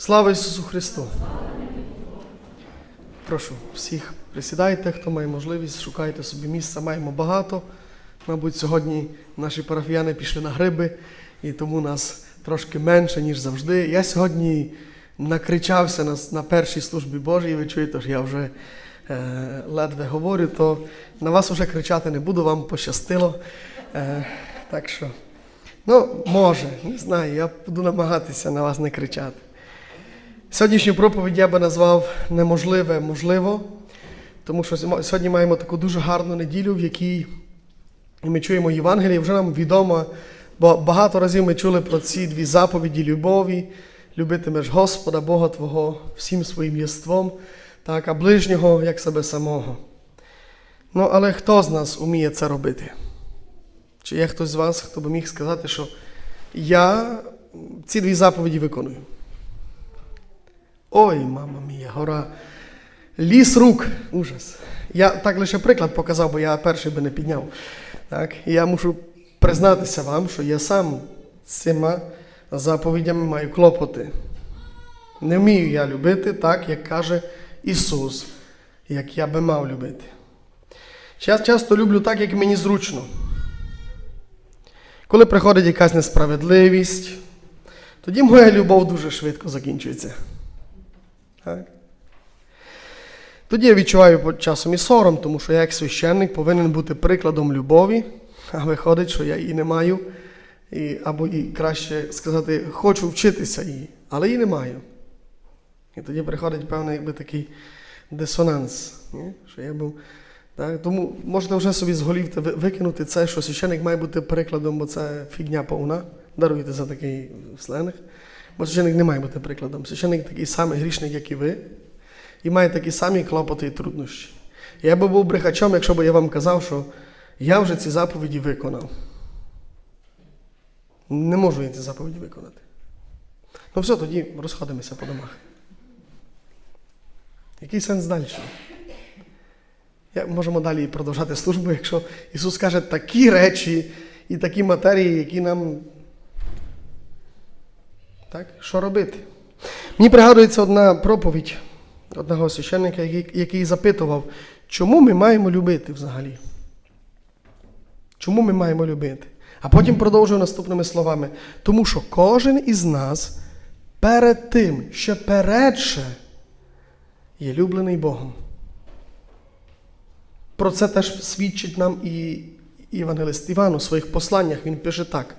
Слава Ісусу Христу! Прошу всіх присідайте, хто має можливість, шукайте собі місця, маємо багато. Мабуть, сьогодні наші парафіяни пішли на гриби, і тому нас трошки менше, ніж завжди. Я сьогодні накричався на, на першій службі Божій, ви чуєте, що я вже е, ледве говорю, то на вас вже кричати не буду, вам пощастило. Е, так що, ну, може, не знаю, я буду намагатися на вас не кричати. Сьогоднішню проповідь я би назвав неможливе можливо, тому що сьогодні маємо таку дуже гарну неділю, в якій ми чуємо Євангеліє. Вже нам відомо, бо багато разів ми чули про ці дві заповіді любові, любитимеш Господа, Бога Твого всім своїм єством, так, а ближнього як себе самого. Ну, але хто з нас уміє це робити? Чи є хтось з вас, хто би міг сказати, що я ці дві заповіді виконую? Ой, мама мія, гора. Ліс рук. Ужас. Я так лише приклад показав, бо я перший би не підняв. Так? І я мушу признатися вам, що я сам цими заповідями маю клопоти. Не вмію я любити так, як каже Ісус, як я би мав любити. Я часто люблю так, як мені зручно. Коли приходить якась несправедливість, тоді моя любов дуже швидко закінчується. Так? Тоді я відчуваю часом і сором, тому що я як священник повинен бути прикладом любові, а виходить, що я її не маю. І, або і краще сказати, хочу вчитися її, але її не маю. І тоді приходить певний якби такий дисонанс. Ні? Що я був, так? Тому можете вже собі з голів викинути це, що священник має бути прикладом, бо це фігня повна. Даруйте за такий сленг. Бо священник не має бути прикладом. Священник такий самий грішник, як і ви, і має такі самі клопоти і труднощі. Я би був брехачом, якщо б я вам казав, що я вже ці заповіді виконав. Не можу я ці заповіді виконати. Ну все, тоді розходимося по домах. Який сенс далі? Як можемо далі продовжати службу, якщо Ісус каже такі речі і такі матерії, які нам. Так? Що робити? Мені пригадується одна проповідь одного священника, який, який запитував, чому ми маємо любити взагалі? Чому ми маємо любити? А потім продовжує наступними словами. Тому що кожен із нас перед тим, що передше, є люблений Богом. Про це теж свідчить нам і Євангелист Іван у своїх посланнях. Він пише так,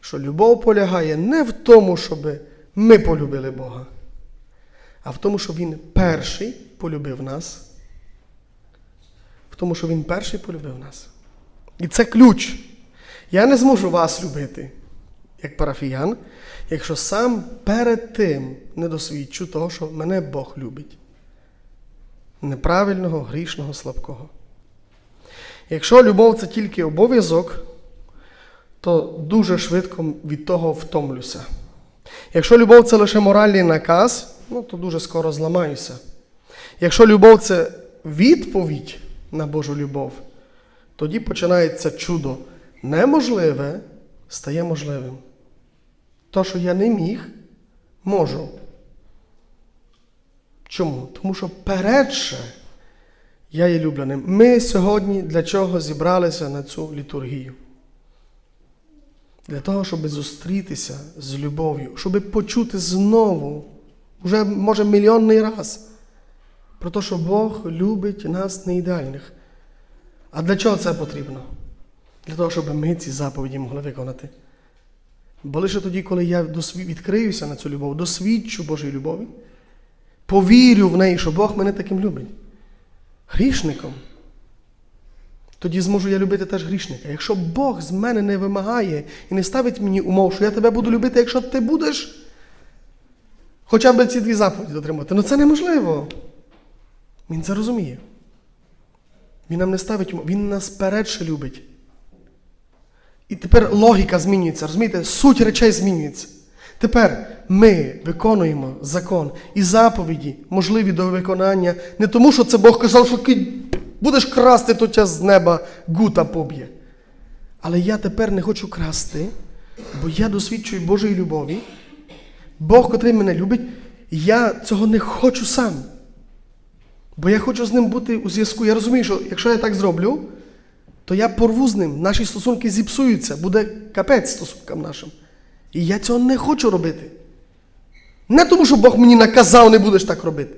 що любов полягає не в тому, щоб ми полюбили Бога, а в тому, що Він перший полюбив нас, в тому, що Він перший полюбив нас. І це ключ. Я не зможу вас любити, як парафіян, якщо сам перед тим не досвідчу того, що мене Бог любить. Неправильного, грішного, слабкого. Якщо любов це тільки обов'язок, то дуже швидко від того втомлюся. Якщо любов це лише моральний наказ, ну, то дуже скоро зламаюся. Якщо любов це відповідь на Божу любов, тоді починається чудо. Неможливе стає можливим. То, що я не міг, можу. Чому? Тому що передше я є любленим. Ми сьогодні для чого зібралися на цю літургію? Для того, щоб зустрітися з любов'ю, щоб почути знову, вже може мільйонний раз, про те, що Бог любить нас не ідеальних. А для чого це потрібно? Для того, щоб ми ці заповіді могли виконати. Бо лише тоді, коли я відкриюся на цю любов, досвідчу Божої любові, повірю в неї, що Бог мене таким любить. Грішником. Тоді зможу я любити теж грішника. Якщо Бог з мене не вимагає і не ставить мені умов, що я тебе буду любити, якщо ти будеш хоча б ці дві заповіді дотримати, ну це неможливо. Він це розуміє. Він нам не ставить умов, він нас передше любить. І тепер логіка змінюється, розумієте? Суть речей змінюється. Тепер ми виконуємо закон і заповіді можливі до виконання не тому, що це Бог казав, що ти будеш красти, то тебе з неба гута поб'є. Але я тепер не хочу красти, бо я досвідчую Божої любові. Бог, котрий мене любить, я цього не хочу сам. Бо я хочу з ним бути у зв'язку. Я розумію, що якщо я так зроблю, то я порву з ним, наші стосунки зіпсуються, буде капець стосункам нашим. І я цього не хочу робити. Не тому, що Бог мені наказав, не будеш так робити.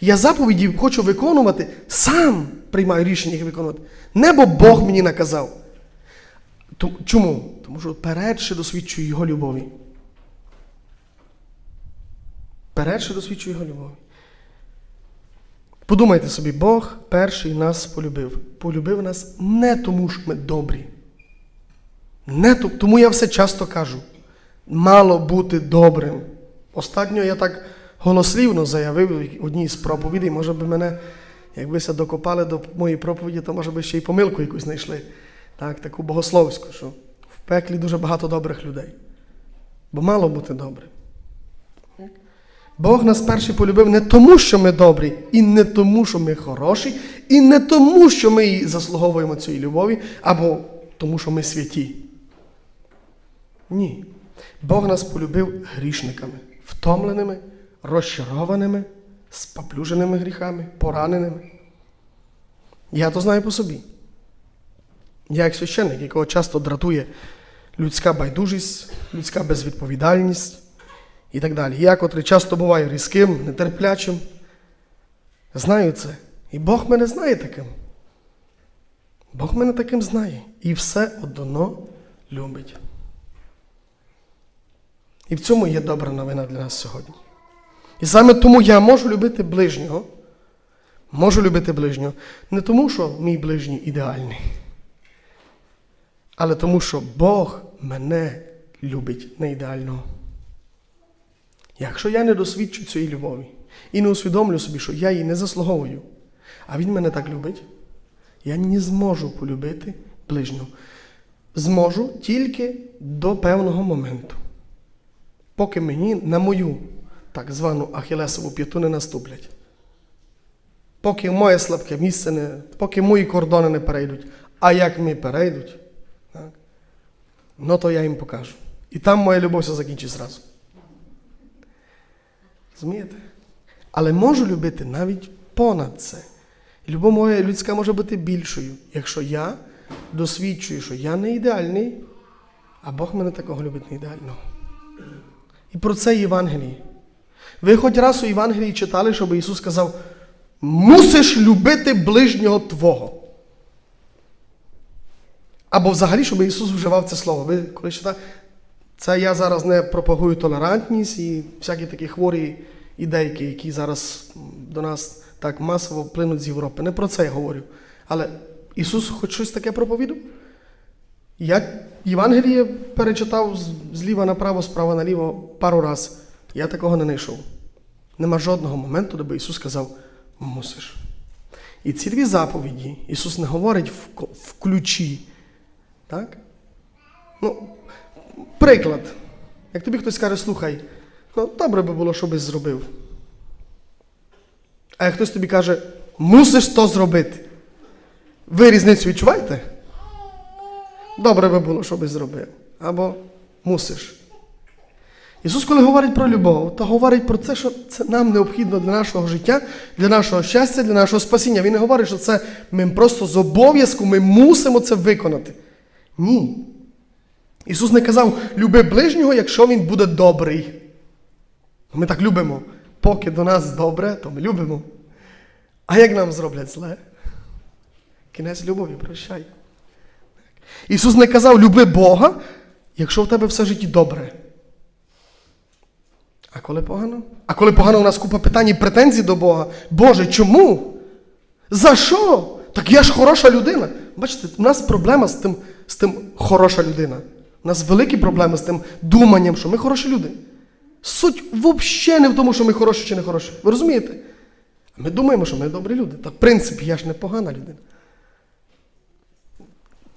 Я заповіді хочу виконувати, сам приймаю рішення їх виконувати. Не бо Бог мені наказав. Чому? Тому що передше досвідчую Його любові. Передше досвідчую Його любові. Подумайте собі, Бог перший нас полюбив. Полюбив нас не тому, що ми добрі. Не то- тому я все часто кажу: мало бути добрим. Останньо я так голослівно заявив в одній з проповідей, може би мене, якбися докопали до моєї проповіді, то може би ще й помилку якусь знайшли. Так, таку богословську, що в пеклі дуже багато добрих людей. Бо мало бути добрим. Бог нас перший полюбив не тому, що ми добрі, і не тому, що ми хороші, і не тому, що ми заслуговуємо цієї любові, або тому, що ми святі. Ні. Бог нас полюбив грішниками, втомленими, розчарованими, споплюженими гріхами, пораненими. Я то знаю по собі. Я як священник, якого часто дратує людська байдужість, людська безвідповідальність і так далі. Я, котрий часто буваю різким, нетерплячим, знаю це. І Бог мене знає таким. Бог мене таким знає. І все одно любить. І в цьому є добра новина для нас сьогодні. І саме тому я можу любити ближнього. Можу любити ближнього. Не тому, що мій ближній ідеальний, але тому, що Бог мене любить не ідеального. Якщо я не досвідчу цієї любові і не усвідомлю собі, що я її не заслуговую, а Він мене так любить, я не зможу полюбити ближнього. Зможу тільки до певного моменту, поки мені на мою так звану Ахілесову п'яту не наступлять. Поки моє слабке місце не, поки мої кордони не перейдуть. А як ми перейдуть, так, ну то я їм покажу. І там моя любов все закінчить зразу. Розумієте? Але можу любити навіть понад це. Любов моя людська може бути більшою, якщо я досвідчую, що я не ідеальний, а Бог мене такого любить не ідеального. І про це Євангеліє. Ви хоч раз у Євангелії читали, щоб Ісус сказав, мусиш любити ближнього Твого. Або взагалі, щоб Ісус вживав це слово. Ви коли читаєте, це я зараз не пропагую толерантність і всякі такі хворі ідейки, які зараз до нас так масово плинуть з Європи. Не про це я говорю. Але Ісус хоч щось таке проповідав? Я Євангеліє перечитав зліва направо, справа наліво пару раз. Я такого не знайшов. Нема жодного моменту, де би Ісус сказав, мусиш. І ці дві заповіді Ісус не говорить в ключі. Так? Ну, приклад. Як тобі хтось каже, слухай, ну добре би було, щоби зробив. А як хтось тобі каже, мусиш то зробити. Ви різницю відчуваєте? Добре би було, щоби зробив. Або мусиш. Ісус, коли говорить про любов, то говорить про те, що це нам необхідно для нашого життя, для нашого щастя, для нашого спасіння. Він не говорить, що це ми просто з обов'язку, ми мусимо це виконати. Ні. Ісус не казав, люби ближнього, якщо він буде добрий. Ми так любимо. Поки до нас добре, то ми любимо. А як нам зроблять зле? Кінець любові, прощай. Ісус не казав, люби Бога, якщо в тебе все в житті добре. А коли погано? А коли погано, у нас купа питань і претензій до Бога. Боже, чому? За що? Так я ж хороша людина. Бачите, у нас проблема з тим, з тим хороша людина. У нас великі проблеми з тим думанням, що ми хороші люди. Суть взагалі не в тому, що ми хороші чи не хороші. Ви розумієте? Ми думаємо, що ми добрі люди. Та в принципі, я ж не погана людина.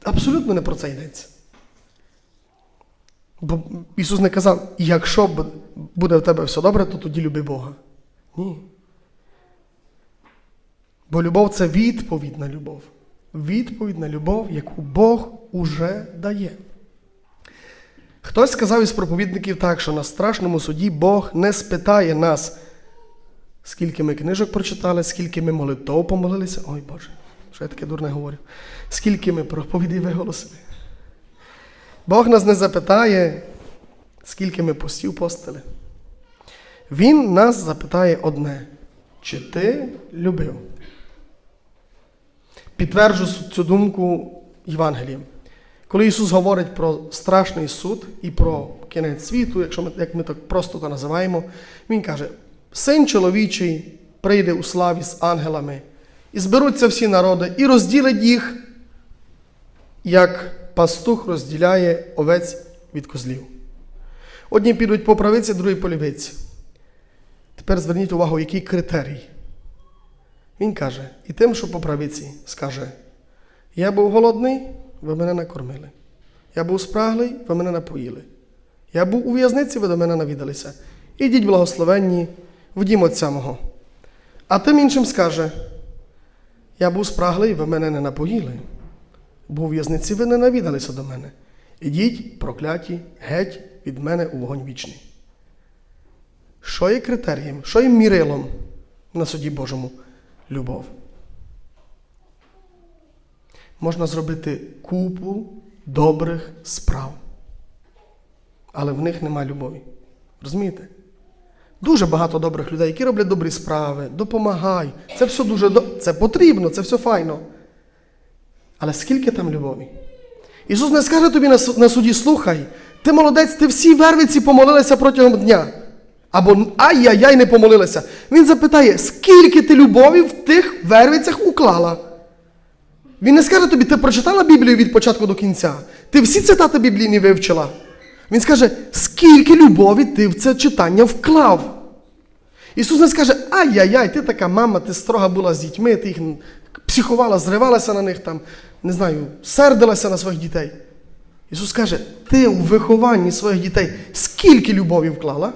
Абсолютно не про це йдеться. Бо Ісус не казав, якщо буде в тебе все добре, то тоді люби Бога. Ні. Бо любов це відповідь на любов. Відповідь на любов, яку Бог уже дає. Хтось сказав із проповідників так, що на страшному суді Бог не спитає нас, скільки ми книжок прочитали, скільки ми молитов помолилися. Ой Боже, що я таке дурне говорю. Скільки ми проповідей виголосили. Бог нас не запитає, скільки ми постів постили. Він нас запитає одне: чи ти любив? Підтверджу цю думку Євангелієм. Коли Ісус говорить про страшний суд і про кінець світу, якщо ми, як ми так просто то називаємо, Він каже: Син чоловічий прийде у славі з ангелами, і зберуться всі народи, і розділить їх, як пастух розділяє овець від козлів. Одні підуть по правиці, другі по лівиці. Тепер зверніть увагу, який критерій. Він каже, і тим, що по правиці, скаже: Я був голодний, ви мене накормили. Я був спраглий, ви мене напоїли. Я був у в'язниці, ви до мене навідалися. Ідіть благословенні в дім Отця мого. А тим іншим скаже: Я був спраглий, ви мене не напоїли. У в'язниці, ви не навідалися до мене. Ідіть, прокляті, геть від мене у вогонь вічний. Що є критерієм, що є мірилом на суді Божому? Любов. Можна зробити купу добрих справ, але в них нема любові. Розумієте? Дуже багато добрих людей, які роблять добрі справи, допомагають. Це все дуже до... це потрібно, це все файно. Але скільки там любові? Ісус не скаже тобі на на суді, слухай, ти молодець, ти всі вервиці помолилися протягом дня. Або ай-яй-яй не помолилися. Він запитає, скільки ти любові в тих вервицях уклала? Він не скаже тобі, ти прочитала Біблію від початку до кінця. Ти всі цитати Біблійні вивчила. Він скаже, скільки любові ти в це читання вклав. Ісус не скаже, ай-яй-яй, ти така мама, ти строга була з дітьми, ти їх психувала, зривалася на них там, не знаю, сердилася на своїх дітей. Ісус каже, ти у вихованні своїх дітей скільки любові вклала?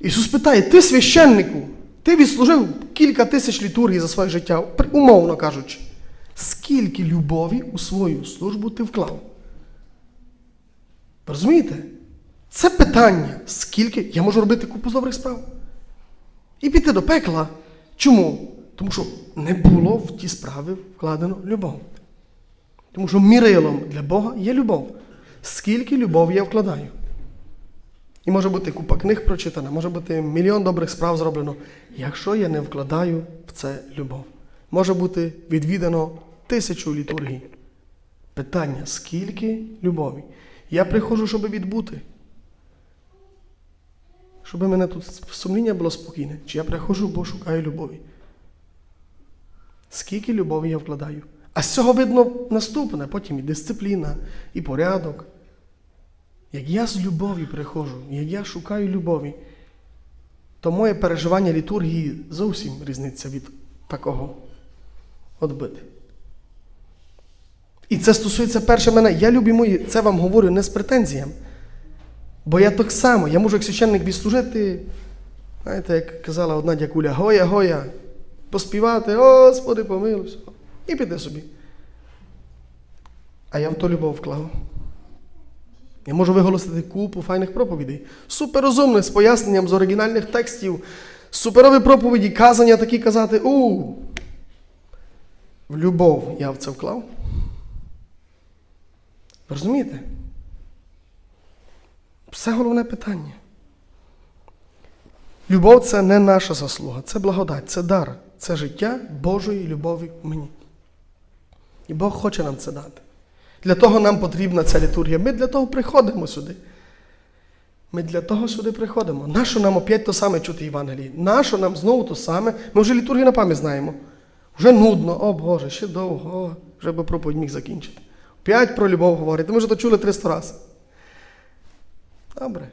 Ісус питає, ти священнику, ти відслужив кілька тисяч літургій за своє життя, умовно кажучи, скільки любові у свою службу ти вклав? Розумієте? Це питання, скільки я можу робити купу добрих справ. І піти до пекла. Чому? Тому що не було в ті справи вкладено любов. Тому що мірилом для Бога є любов. Скільки любові я вкладаю? І може бути купа книг прочитана, може бути мільйон добрих справ зроблено, якщо я не вкладаю в це любов. Може бути відвідано тисячу літургій. Питання, скільки любові? Я приходжу, щоб відбути. Щоб мене тут сумління було спокійне. Чи я приходжу, бо шукаю любові? Скільки любові я вкладаю? А з цього видно наступне, потім і дисципліна, і порядок. Як я з любові приходжу, як я шукаю любові, то моє переживання літургії зовсім різниця від такого отбити. І це стосується перше мене. Я люблю мої, це вам говорю не з претензіями. Бо я так само, я можу як священник відслужити, знаєте, як казала одна дякуля, гоя, гоя, поспівати, Господи, помилуй, все, і піти собі. А я в то любов вклав. Я можу виголосити купу файних проповідей. Суперрозумних, з поясненням з оригінальних текстів, суперові проповіді, казання такі казати. У, в любов я в це вклав. Розумієте? Все головне питання. Любов це не наша заслуга, це благодать, це дар, це життя Божої любові в мені. І Бог хоче нам це дати. Для того нам потрібна ця літургія. Ми для того приходимо сюди. Ми для того сюди приходимо. Нащо нам опять то саме чути Євангелії? Нащо нам знову то саме? Ми вже літургію на пам'ять знаємо. Вже нудно, о Боже, ще довго, вже би проповідь міг закінчити. П'ять про любов говорити. Ми вже то чули 300 разів. Добре.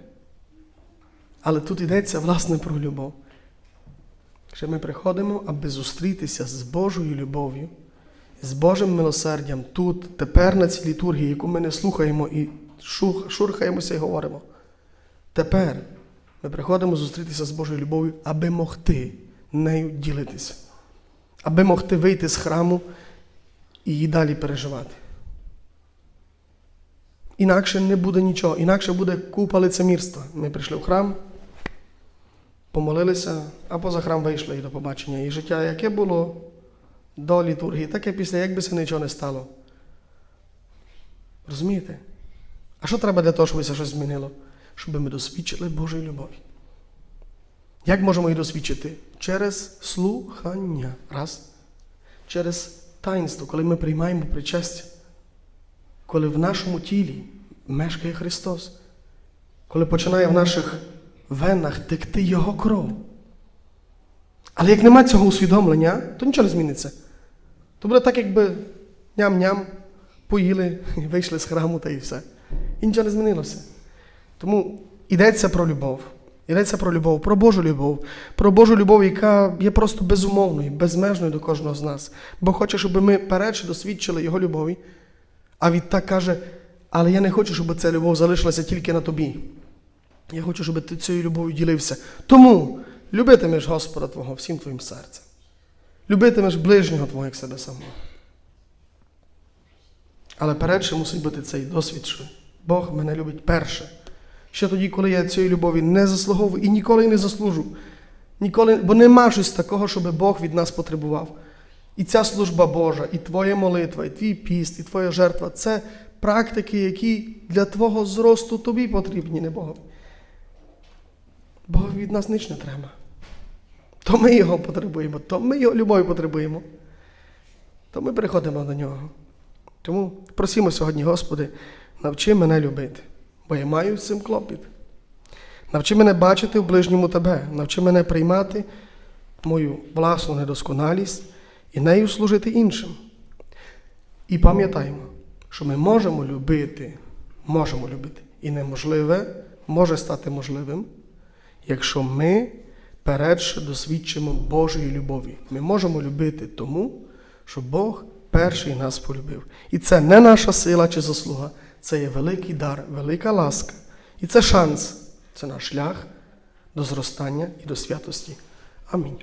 Але тут йдеться власне про любов. Що ми приходимо, аби зустрітися з Божою любов'ю, з Божим милосердям тут, тепер на цій літургії, яку ми не слухаємо і шурхаємося і говоримо. Тепер ми приходимо зустрітися з Божою любов'ю, аби могти нею ділитися, аби могти вийти з храму і її далі переживати. Інакше не буде нічого, інакше буде купа лицемірства. Ми прийшли в храм, помолилися, а поза храм вийшли і до побачення. І життя, яке було до літургії, таке після, як би це нічого не стало. Розумієте? А що треба для того, щоб це щось змінило? Щоб ми досвідчили Божої любові. Як можемо її досвідчити? Через слухання. Раз. Через таїнство, коли ми приймаємо причастя, коли в нашому тілі мешкає Христос, коли починає в наших венах текти Його кров. Але як нема цього усвідомлення, то нічого не зміниться. То буде так, якби ням-ням, поїли, вийшли з храму та і все. І нічого не змінилося. Тому йдеться про любов. Йдеться про любов, про Божу любов, про Божу любов, яка є просто безумовною, безмежною до кожного з нас. Бо хоче, щоб ми передше досвідчили Його любові, а відтак каже, але я не хочу, щоб ця любов залишилася тільки на тобі. Я хочу, щоб ти цією любов'ю ділився. Тому любитимеш Господа Твого всім твоїм серцем. Любитимеш ближнього Твого як себе самого. Але передше мусить бути цей досвід, що Бог мене любить перше. Ще тоді, коли я цієї любові не заслуговую і ніколи не заслужу. Ніколи, бо нема щось такого, щоб Бог від нас потребував. І ця служба Божа, і твоя молитва, і твій піст, і твоя жертва це практики, які для твого зросту тобі потрібні, не Богові. Богові від нас ніч не треба. То ми його потребуємо, то ми його любові потребуємо. То ми приходимо до нього. Тому просимо сьогодні, Господи, навчи мене любити, бо я маю з цим клопіт. Навчи мене бачити в ближньому Тебе, навчи мене приймати мою власну недосконалість і нею служити іншим. І пам'ятаємо, що ми можемо любити, можемо любити. І неможливе може стати можливим, якщо ми передше досвідчимо Божої любові. Ми можемо любити тому, що Бог перший нас полюбив. І це не наша сила чи заслуга, це є великий дар, велика ласка. І це шанс, це наш шлях до зростання і до святості. Амінь.